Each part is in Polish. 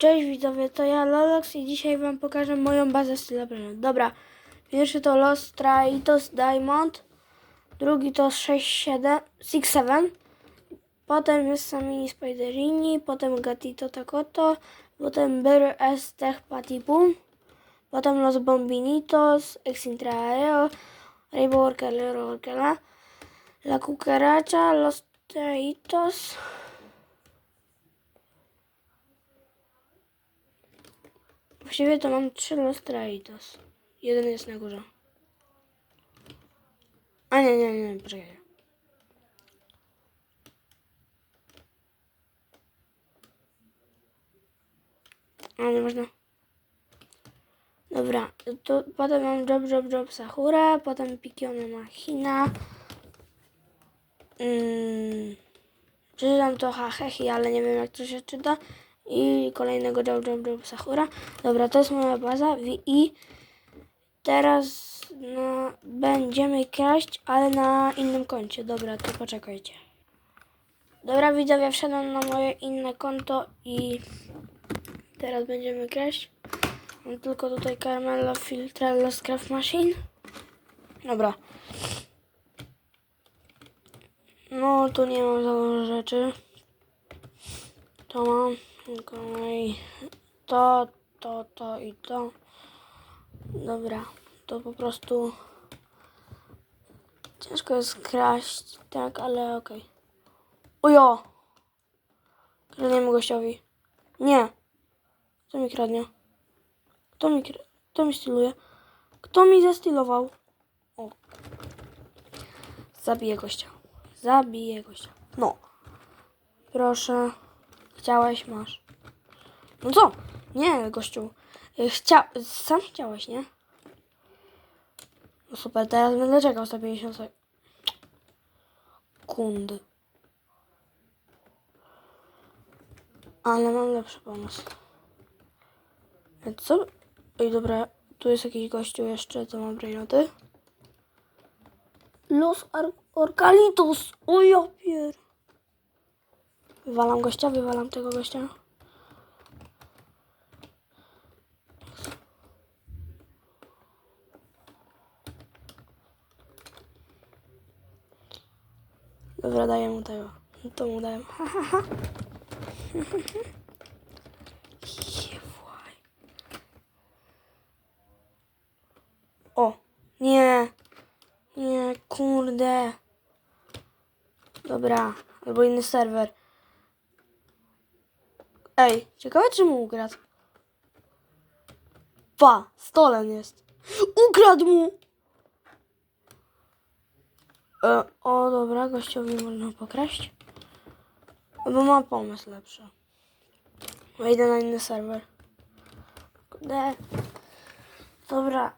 Cześć widzowie, to ja Lolox i dzisiaj wam pokażę moją bazę stylobrania. Dobra, pierwszy to Los Straitos Diamond, drugi to 6-7, 6-7, potem jest Samini Spiderini, potem Gatito Takoto, potem Bear Estech Patipum, potem Los Bombinitos, Exintraeo, Rainbow Orkel, Orkela, La Cucaracha, Los Straitos, Właściwie to mam trzy Lostraitos. Jeden jest na górze. A nie, nie, nie, poczekaj. A nie można. Dobra, to potem mam Job Job Job Sakura, potem Pikione Machina. Mm, przeczytam to Hahehi, ale nie wiem jak to się czyta. I kolejnego Job Job Sakura. Dobra, to jest moja baza i teraz no, będziemy kraść, ale na innym koncie. Dobra, to poczekajcie. Dobra, widzowie, wszedłem na moje inne konto i teraz będziemy kraść. Mam tylko tutaj Carmelo Filtrello Scraft Machine. Dobra. No, tu nie mam za dużo rzeczy. To mam. Kolej. To, to, to i to. Dobra. To po prostu ciężko jest kraść, tak, ale okej. Ojo! Kradniemy gościowi. Nie. Kto mi kradnie? Kto mi, kto mi styluje? Kto mi zastylował? O. Zabiję gościa. Zabiję gościa. No. Proszę. Chciałeś, masz. No co? Nie, gościu. Y, Chcia... Sam chciałeś, nie? No super, teraz będę czekał 150 sekund. Ale mam lepszy pomysł. Co? Ej, dobra, tu jest jakiś gościu jeszcze, co ma brainoty. Los Ar Orcalitos! O ja. Wywalam gościa, wywalam tego gościa. Dobra, daję mu tego. To mu dałem. O, nie. Nie, kurde. Dobra, albo inny serwer. Ej, ciekawe czy mu ukradł. Pa, stolen jest. Ukradł mu! E, o, dobra, gościowi można pokraść. Bo ma pomysł lepszy. Wejdę na inny serwer. Kurde. Dobra.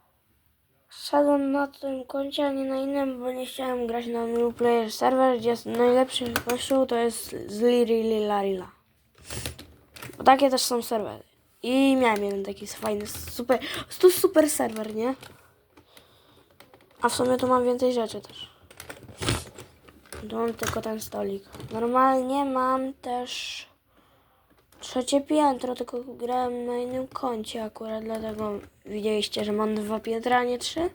Szedłem na tym koncie, a nie na innym, bo nie chciałem grać na new player serwer, gdzie jest najlepszy gościu to jest z Liri Lilarila. Bo takie też są serwery. I miałem jeden taki fajny, super, to super serwer, nie? A w sumie tu mam więcej rzeczy też. Tu mam tylko ten stolik. Normalnie mam też trzecie piętro, tylko grałem na innym koncie akurat, dlatego widzieliście, że mam dwa piętra, a nie trzy.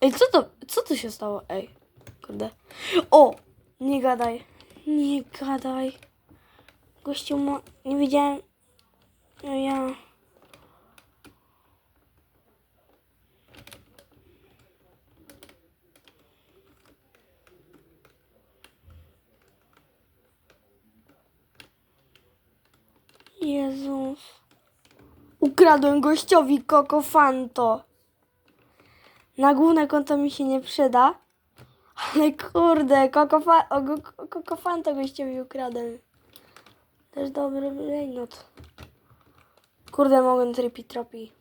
Ej, co to, co tu się stało? Ej, kurde. O, nie gadaj, nie gadaj. Gościu, nie widziałem. No ja. Jezus. Ukradłem gościowi Kokofanto. Na główne konto mi się nie przyda. Ale kurde, Kokofa Kokofanto gościowi ukradłem. Też dobry brainot. Kurde, mogłem tripi tropi.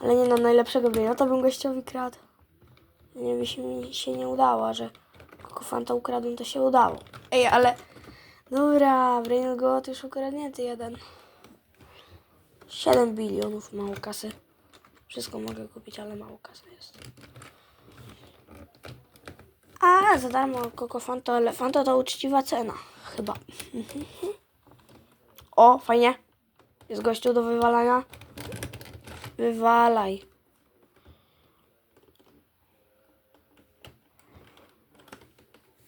Ale nie na najlepszego brainota bym gościowi kradł. Nie by się mi się nie udało, że Kokofanta ukradłem, to się udało. Ej, ale... Dobra, Brain God już ukradnięty jeden. 7 bilionów, mało kasy. Wszystko mogę kupić, ale mało kasy jest. A, za darmo Coco Fanto, to uczciwa cena. Chyba. O, fajnie. Jest gościu do wywalania? Wywalaj.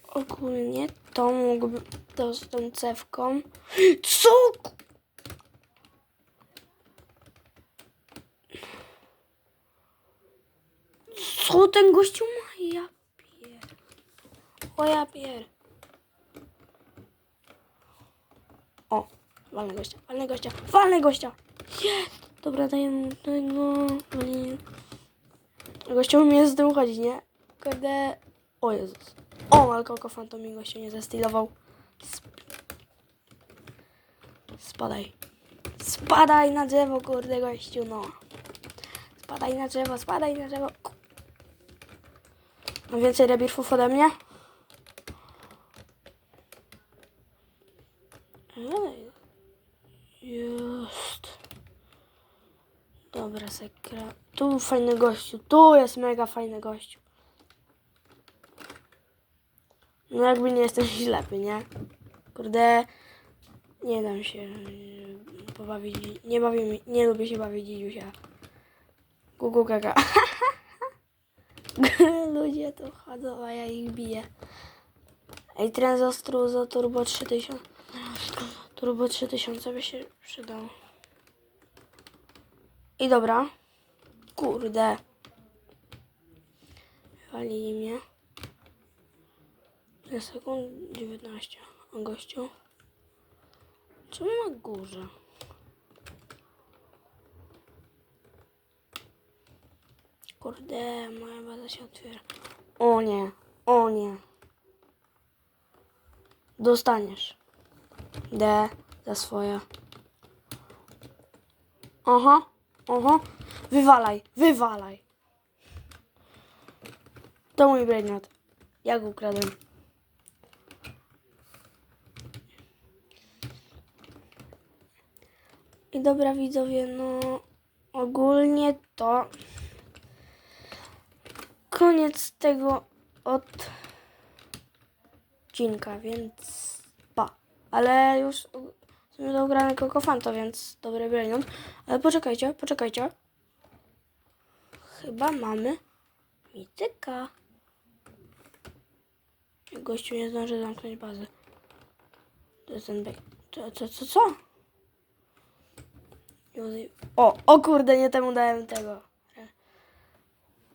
Ogólnie to mógłby to z tą cewką. Co? Co ten gościu ma? Ja pier... O ja pier... O, walny gościa, walny gościa, walny gościa! Jest! Dobra, daję mu tego... wali- Gościu mnie z tym nie? Kurde... O Jezus. O, Malkoko Fantom mi gościu nie zastylował. Sp... Spadaj. Spadaj na drzewo, kurde gościu, no. Spadaj na drzewo, spadaj na drzewo. Ku- Ma więcej rebirfów ode mnie? Jest. Dobra, sekra. Tu fajny gościu. Tu jest mega fajny gościu. No jakby nie jestem ślepy, nie? Kurde. Nie dam się yy, pobawić. Nie bawię nie lubię się bawić dzidziusia. Kuku kaka. Ludzie tu chodzą, a ja ich biję. Ej, Trenzostruzo Turbo 3000. Turbo 3000 by się przydało. I dobra. Kurde. Walili mnie. Ile sekund? 19. A gościu? Czemu na górze? Kurde, moja baza się otwiera. O nie, o nie. Dostaniesz. D za swoje. Aha, aha. Wywalaj, wywalaj. To mój brainrot. Ja go ukradłem. I dobra widzowie, no ogólnie to koniec tego odcinka, więc. Ale już w sumie do ugrane Kokofanto, więc dobry brainrot. Ale poczekajcie, poczekajcie. Chyba mamy mityka. Gościu nie zdąży zamknąć bazy. To jest ten. Co, co, co, co? O, o kurde, nie temu dałem tego.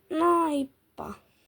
No i